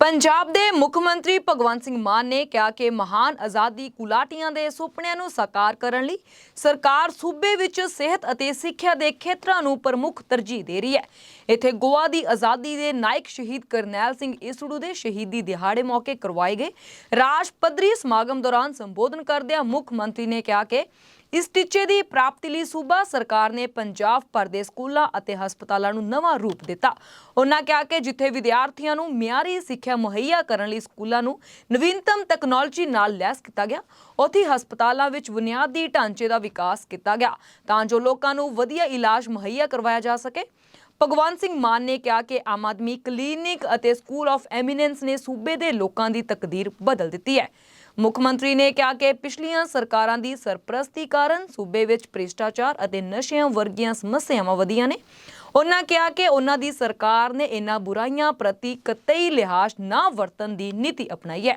ਪੰਜਾਬ ਦੇ ਮੁੱਖ ਮੰਤਰੀ ਭਗਵੰਤ ਸਿੰਘ ਮਾਨ ਨੇ ਕਿਹਾ ਕਿ ਮਹਾਨ ਆਜ਼ਾਦੀ ਕੁਲਾਟੀਆਂ ਦੇ ਸੁਪਨਿਆਂ ਨੂੰ ਸਾਕਾਰ ਕਰਨ ਲਈ ਸਰਕਾਰ ਸੂਬੇ ਵਿੱਚ ਸਿਹਤ ਅਤੇ ਸਿੱਖਿਆ ਦੇ ਖੇਤਰਾਂ ਨੂੰ ਪ੍ਰਮੁੱਖ ਤਰਜੀਹ ਦੇ ਰਹੀ ਹੈ। ਇੱਥੇ ਗੋਆ ਦੀ ਆਜ਼ਾਦੀ ਦੇ ਨਾਇਕ ਸ਼ਹੀਦ ਕਰਨੈਲ ਸਿੰਘ ਈਸੜੂ ਦੇ ਸ਼ਹੀਦੀ ਦਿਹਾੜੇ ਮੌਕੇ ਕਰਵਾਏ ਗਏ। ਰਾਜ ਪੱਧਰੀ ਸਮਾਗਮ ਦੌਰਾਨ ਸੰਬੋਧਨ ਕਰਦਿਆਂ ਮੁੱਖ ਮੰਤਰੀ ਨੇ ਕਿਹਾ ਕਿ ਇਸ ਟੀਚੇ ਦੀ ਪ੍ਰਾਪਤੀ ਲਈ ਸੂਬਾ ਸਰਕਾਰ ਨੇ ਪੰਜਾਬ ਭਰ ਦੇ ਸਕੂਲਾਂ ਅਤੇ ਹਸਪਤਾਲਾਂ ਨੂੰ ਨਵਾਂ ਰੂਪ ਦਿੱਤਾ। ਉਹਨਾਂ ਕਿਹਾ ਕਿ ਜਿੱਥੇ ਵਿਦਿਆਰਥੀਆਂ ਨੂੰ ਮਿਆਰੀ ਸਿੱਖਿਆ ਮੁਹੱਈਆ ਕਰਨ ਲਈ ਸਕੂਲਾਂ ਨੂੰ ਨਵੀਨਤਮ ਤਕਨਾਲੋਜੀ ਨਾਲ ਲੈਸ ਕੀਤਾ ਗਿਆ, ਉੱਥੇ ਹਸਪਤਾਲਾਂ ਵਿੱਚ ਬੁਨਿਆਦੀ ਢਾਂਚੇ ਦਾ ਵਿਕਾਸ ਕੀਤਾ ਗਿਆ ਤਾਂ ਜੋ ਲੋਕਾਂ ਨੂੰ ਵਧੀਆ ਇਲਾਜ ਮੁਹੱਈਆ ਕਰਵਾਇਆ ਜਾ ਸਕੇ। ਭਗਵੰਤ ਸਿੰਘ ਮਾਨ ਨੇ ਕਿਹਾ ਕਿ ਆਮ ਆਦਮੀ ਕਲੀਨਿਕ ਅਤੇ ਸਕੂਲ ਆਫ ਐਮੀਨੈਂਸ ਨੇ ਸੂਬੇ ਦੇ ਲੋਕਾਂ ਦੀ ਤਕਦੀਰ ਬਦਲ ਦਿੱਤੀ ਹੈ। ਮੁੱਖ ਮੰਤਰੀ ਨੇ ਕਿਹਾ ਕਿ ਪਿਛਲੀਆਂ ਸਰਕਾਰਾਂ ਦੀ ਸਰਪ੍ਰਸਤੀ ਕਾਰਨ ਸੂਬੇ ਵਿੱਚ ਭ੍ਰਿਸ਼ਟਾਚਾਰ ਅਤੇ ਨਸ਼ਿਆਂ ਵਰਗੀਆਂ ਸਮੱਸਿਆਵਾਂ ਵਧੀਆਂ ਨੇ। ਉਹਨਾਂ ਕਿਹਾ ਕਿ ਉਹਨਾਂ ਦੀ ਸਰਕਾਰ ਨੇ ਇਹਨਾਂ ਬੁਰਾਈਆਂ ਪ੍ਰਤੀ ਕਤਈ ਲਿਹਾਜ਼ ਨਾ ਵਰਤਣ ਦੀ ਨੀਤੀ ਅਪਣਾਈ ਹੈ।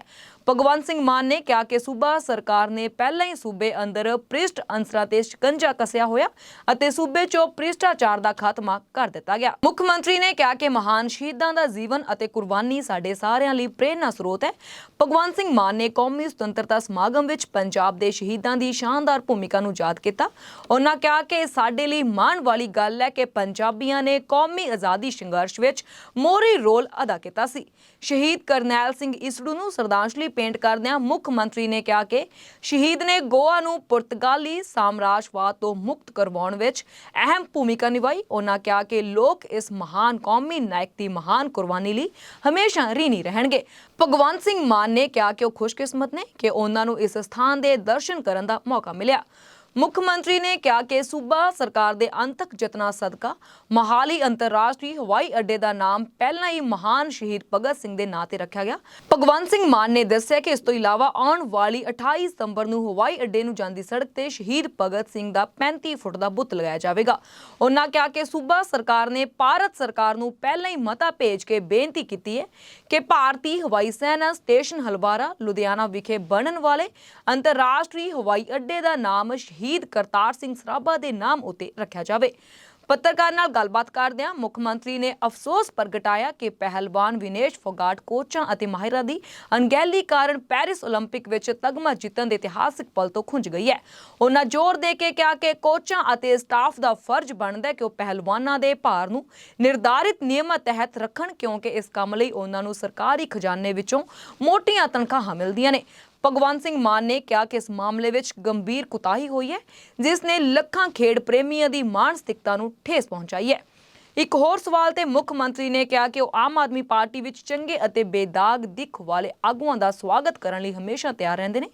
ਭਗਵੰਤ ਸਿੰਘ ਮਾਨ ਨੇ ਕਿਹਾ ਕਿ ਸੂਬਾ ਸਰਕਾਰ ਨੇ ਪਹਿਲਾਂ ਹੀ ਸੂਬੇ ਅੰਦਰ ਭ੍ਰਿਸ਼ਟ ਅੰਸਰਾਂ ਤੇ ਸ਼ਿਕੰਜਾ ਕੱਸਿਆ ਹੋਇਆ ਅਤੇ ਸੂਬੇ 'ਚੋਂ ਭ੍ਰਿਸ਼ਟਾਚਾਰ ਦਾ ਖਾਤਮਾ ਕਰ ਦਿੱਤਾ ਗਿਆ। ਮੁੱਖ ਮੰਤਰੀ ਨੇ ਕਿਹਾ ਕਿ ਮਹਾਨ ਸ਼ਹੀਦਾਂ ਦਾ ਜੀਵਨ ਅਤੇ ਕੁਰਬਾਨੀ ਸਾਡੇ ਸਾਰਿਆਂ ਲਈ ਪ੍ਰੇਰਨਾ ਸਰੋਤ ਹੈ। ਭਗਵੰਤ ਸਿੰਘ ਮਾਨ ਨੇ ਕੌਮੀ ਸੁਤੰਤਰਤਾ ਸਮਾਗਮ ਵਿੱਚ ਪੰਜਾਬ ਦੇ ਸ਼ਹੀਦਾਂ ਦੀ ਸ਼ਾਨਦਾਰ ਭੂਮਿਕਾ ਨੂੰ ਯਾਦ ਕੀਤਾ। ਉਹਨਾਂ ਕਿਹਾ ਕਿ ਇਹ ਸਾਡੇ ਲਈ ਮਾਣ ਵਾਲੀ ਗੱਲ ਹੈ ਕਿ ਪੰਜਾਬੀ ਪੰਜਾਬੀਆਂ ਨੇ ਕੌਮੀ ਆਜ਼ਾਦੀ ਸੰਘਰਸ਼ ਵਿੱਚ ਮੋਹਰੀ ਰੋਲ ਅਦਾ ਕੀਤਾ ਸੀ। ਸ਼ਹੀਦ ਕਰਨੈਲ ਸਿੰਘ ਈਸੜੂ ਨੂੰ ਸ਼ਰਧਾਂਜਲੀ ਪੇਂਟ ਕਰਦਿਆਂ ਮੁੱਖ ਮੰਤਰੀ ਨੇ ਕਿਹਾ ਕਿ ਸ਼ਹੀਦ ਨੇ ਗੋਆ ਨੂੰ ਪੁਰਤਗਾਲੀ ਸਾਮਰਾਜਵਾਦ ਤੋਂ ਮੁਕਤ ਕਰਵਾਉਣ ਵਿੱਚ ਅਹਿਮ ਭੂਮਿਕਾ ਨਿਭਾਈ। ਉਹਨਾਂ ਕਿਹਾ ਕਿ ਲੋਕ ਇਸ ਮਹਾਨ ਕੌਮੀ ਨਾਇਕ ਦੀ ਮਹਾਨ ਕੁਰਬਾਨੀ ਲਈ ਹਮੇਸ਼ਾ ਰੀਣੀ ਰਹਿਣਗੇ। ਭਗਵੰਤ ਸਿੰਘ ਮਾਨ ਨੇ ਕਿਹਾ ਕਿ ਉਹ ਖੁਸ਼ਕਿਸਮਤ ਨੇ ਕਿ ਉਹਨਾਂ ਨੂੰ ਇਸ ਸਥਾਨ ਦੇ ਦਰਸ਼ਨ ਕਰਨ ਦਾ ਮੌਕਾ ਮਿਲਿਆ। ਮੁੱਖ ਮੰਤਰੀ ਨੇ ਕਿਹਾ ਕਿ ਸੂਬਾ ਸਰਕਾਰ ਦੇ ਅੰਤਕ ਯਤਨਾਂ ਸਦਕਾ ਮਹਾਲੀ ਅੰਤਰਰਾਸ਼ਟਰੀ ਹਵਾਈ ਅੱਡੇ ਦਾ ਨਾਮ ਪਹਿਲਾਂ ਹੀ ਮਹਾਨ ਸ਼ਹੀਦ ਭਗਤ ਸਿੰਘ ਦੇ ਨਾਂ ਤੇ ਰੱਖਿਆ ਗਿਆ। ਭਗਵੰਤ ਸਿੰਘ ਮਾਨ ਨੇ ਦੱਸਿਆ ਕਿ ਇਸ ਤੋਂ ਇਲਾਵਾ ਆਉਣ ਵਾਲੀ 28 ਸਤੰਬਰ ਨੂੰ ਹਵਾਈ ਅੱਡੇ ਨੂੰ ਜਾਂਦੀ ਸੜਕ ਤੇ ਸ਼ਹੀਦ ਭਗਤ ਸਿੰਘ ਦਾ 35 ਫੁੱਟ ਦਾ ਬੁੱਤ ਲਗਾਇਆ ਜਾਵੇਗਾ। ਉਹਨਾਂ ਕਿਹਾ ਕਿ ਸੂਬਾ ਸਰਕਾਰ ਨੇ ਭਾਰਤ ਸਰਕਾਰ ਨੂੰ ਪਹਿਲਾਂ ਹੀ ਮਤਾ ਭੇਜ ਕੇ ਬੇਨਤੀ ਕੀਤੀ ਹੈ ਕਿ ਭਾਰਤੀ ਹਵਾਈ ਸੈਨਾ ਸਟੇਸ਼ਨ ਹਲਵਾਰਾ, ਲੁਧਿਆਣਾ ਵਿਖੇ ਬਣਨ ਵਾਲੇ ਅੰਤਰਰਾਸ਼ਟਰੀ ਹਵਾਈ ਅੱਡੇ ਦਾ ਨਾਮ ਸ਼ਹੀਦ ਕਰਤਾਰ ਸਿੰਘ ਸਰਾਭਾ ਦੇ ਨਾਮ ਉਤੇ ਰੱਖਿਆ ਜਾਵੇ ਪੱਤਰਕਾਰ ਨਾਲ ਗੱਲਬਾਤ ਕਰਦਿਆਂ ਮੁੱਖ ਮੰਤਰੀ ਨੇ ਅਫਸੋਸ ਪ੍ਰਗਟਾਇਆ ਕਿ ਪਹਿਲਵਾਨ ਵਿਨੇਸ਼ ਫੋਗਾਟ ਕੋਚਾਂ ਅਤੇ ਮਾਹਿਰਾਂ ਦੀ ਅਣਗਹਿਲੀ ਕਾਰਨ ਪੈਰਿਸ 올림픽 ਵਿੱਚ ਤਗਮਾ ਜਿੱਤਣ ਦੇ ਇਤਿਹਾਸਿਕ ਪਲ ਤੋਂ ਖੁੰਝ ਗਈ ਹੈ ਉਹਨਾਂ ਜ਼ੋਰ ਦੇ ਕੇ ਕਿਹਾ ਕਿ ਕੋਚਾਂ ਅਤੇ ਸਟਾਫ ਦਾ ਫਰਜ਼ ਬਣਦਾ ਹੈ ਕਿ ਉਹ ਪਹਿਲਵਾਨਾਂ ਦੇ ਭਾਰ ਨੂੰ ਨਿਰਧਾਰਿਤ ਨਿਯਮਾਂ ਤਹਿਤ ਰੱਖਣ ਕਿਉਂਕਿ ਇਸ ਕੰਮ ਲਈ ਉਹਨਾਂ ਨੂੰ ਸਰਕਾਰੀ ਖਜ਼ਾਨੇ ਵਿੱਚੋਂ ਮੋਟੀਆਂ ਤਨਖਾਹਾਂ ਮਿਲਦੀਆਂ ਨੇ ਭਗਵੰਤ ਸਿੰਘ ਮਾਨ ਨੇ ਕਿਹਾ ਕਿ ਇਸ ਮਾਮਲੇ ਵਿੱਚ ਗੰਭੀਰ ਕੁਤਾਹੀ ਹੋਈ ਹੈ, ਜਿਸ ਨੇ ਲੱਖਾਂ ਖੇਡ ਪ੍ਰੇਮੀਆਂ ਦੀ ਮਾਨਸਿਕਤਾ ਨੂੰ ਠੇਸ ਪਹੁੰਚਾਈ ਹੈ। ਇੱਕ ਹੋਰ ਸਵਾਲ ਤੇ ਮੁੱਖ ਮੰਤਰੀ ਨੇ ਕਿਹਾ ਕਿ ਉਹ ਆਮ ਆਦਮੀ ਪਾਰਟੀ ਵਿੱਚ ਚੰਗੇ ਅਤੇ ਬੇਦਾਗ ਦਿੱਖ ਵਾਲੇ ਆਗੂਆਂ ਦਾ ਸਵਾਗਤ ਕਰਨ ਲਈ ਹਮੇਸ਼ਾ ਤਿਆਰ ਰਹਿੰਦੇ ਨੇ।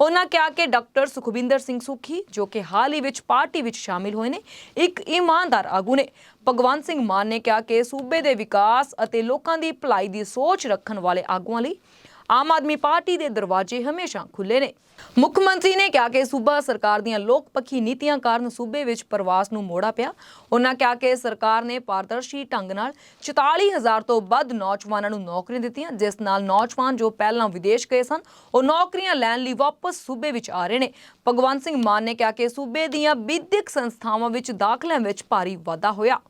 ਉਹਨਾਂ ਕਿਹਾ ਕਿ ਡਾਕਟਰ ਸੁਖਵਿੰਦਰ ਸਿੰਘ ਸੁਖੀ, ਜੋ ਕਿ ਹਾਲ ਹੀ ਵਿੱਚ ਪਾਰਟੀ ਵਿੱਚ ਸ਼ਾਮਿਲ ਹੋਏ ਨੇ, ਇੱਕ ਇਮਾਨਦਾਰ ਆਗੂ ਨੇ। ਭਗਵੰਤ ਸਿੰਘ ਮਾਨ ਨੇ ਕਿਹਾ ਕਿ ਸੂਬੇ ਦੇ ਵਿਕਾਸ ਅਤੇ ਲੋਕਾਂ ਦੀ ਭਲਾਈ ਦੀ ਸੋਚ ਰੱਖਣ ਵਾਲੇ ਆਗੂਆਂ ਲਈ ਆਮ ਆਦਮੀ ਪਾਰਟੀ ਦੇ ਦਰਵਾਜ਼ੇ ਹਮੇਸ਼ਾ ਖੁੱਲੇ ਨੇ। ਮੁੱਖ ਮੰਤਰੀ ਨੇ ਕਿਹਾ ਕਿ ਸੂਬਾ ਸਰਕਾਰ ਦੀਆਂ ਲੋਕ ਪੱਖੀ ਨੀਤੀਆਂ ਕਾਰਨ ਸੂਬੇ ਵਿੱਚ ਪ੍ਰਵਾਸ ਨੂੰ ਮੋੜਾ ਪਿਆ। ਉਹਨਾਂ ਕਿਹਾ ਕਿ ਸਰਕਾਰ ਨੇ ਪਾਰਦਰਸ਼ੀ ਢੰਗ ਨਾਲ 44000 ਤੋਂ ਵੱਧ ਨੌਜਵਾਨਾਂ ਨੂੰ ਨੌਕਰੀਆਂ ਦਿੱਤੀਆਂ, ਜਿਸ ਨਾਲ ਨੌਜਵਾਨ ਜੋ ਪਹਿਲਾਂ ਵਿਦੇਸ਼ ਗਏ ਸਨ, ਉਹ ਨੌਕਰੀਆਂ ਲੈਣ ਲਈ ਵਾਪਸ ਸੂਬੇ ਵਿੱਚ ਆ ਰਹੇ ਨੇ। ਭਗਵੰਤ ਸਿੰਘ ਮਾਨ ਨੇ ਕਿਹਾ ਕਿ ਸੂਬੇ ਦੀਆਂ ਵਿਦਿਅਕ ਸੰਸਥਾਵਾਂ ਵਿੱਚ ਦਾਖਲਿਆਂ ਵਿੱਚ ਭਾਰੀ ਵਾਧਾ ਹੋਇਆ।